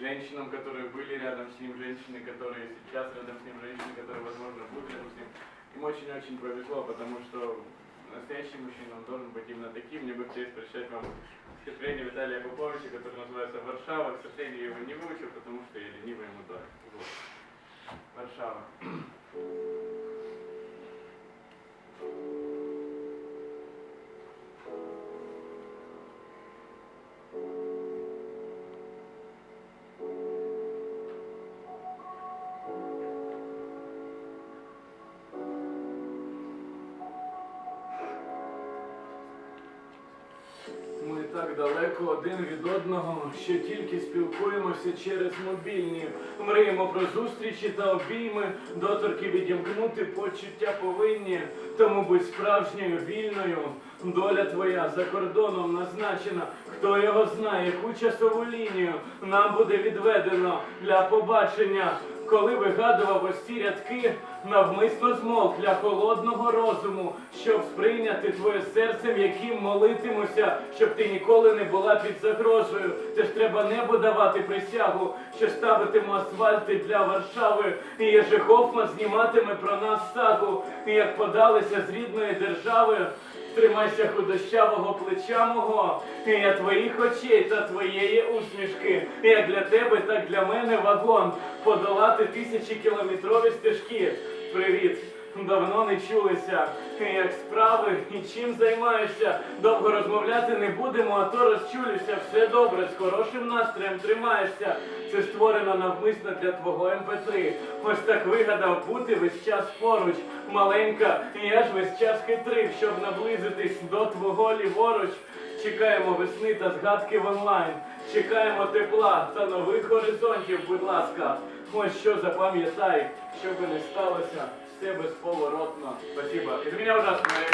женщинам, которые были рядом с ним, женщины, которые сейчас рядом с ним, женщины, которые, возможно, будут рядом с ним. Им очень-очень повезло, потому что настоящий мужчина, он должен быть именно таким. Мне бы хотелось прочитать вам стихотворение Виталия Поповича, которое называется «Варшава». К сожалению, я его не выучил, потому что так далеко один від одного, що тільки спілкуємося через мобільні. Мріємо про зустрічі та обійми, доторки відімкнути почуття повинні. Тому будь справжньою вільною. Доля твоя за кордоном назначена. Хто його знає, яку часову лінію нам буде відведено для побачення. Коли вигадував ось рядки, навмисно змовк для холодного розуму, щоб сприйняти твоє серцем, яким молитимуся, щоб ти ніколи не була під загрозою. Це ж треба небу давати присягу, що ставитиму асфальти для Варшави. І Єжи Гофман зніматиме про нас сагу, і як подалися з рідної держави. Тримайся худощавого плеча мого, я твоїх очей та твоєї усмішки. Як для тебе, так для мене вагон. Подолати тисячі кілометрові стежки. Привіт, давно не чулися. Як справи і чим займаєшся? Довго розмовляти не будемо, а то розчулюся. Все добре, з хорошим настроєм тримаєшся. Це створено навмисно для твого МП3. Ось так вигадав бути весь час поруч. Маленька, я ж весь час хитрив, щоб наблизитись до твого ліворуч. Чекаємо весни та згадки в онлайн. Чекаємо тепла та нових горизонтів, будь ласка. Ось що запам'ятай, що би не сталося, все безповоротно. Спасибо. І меня ужасно.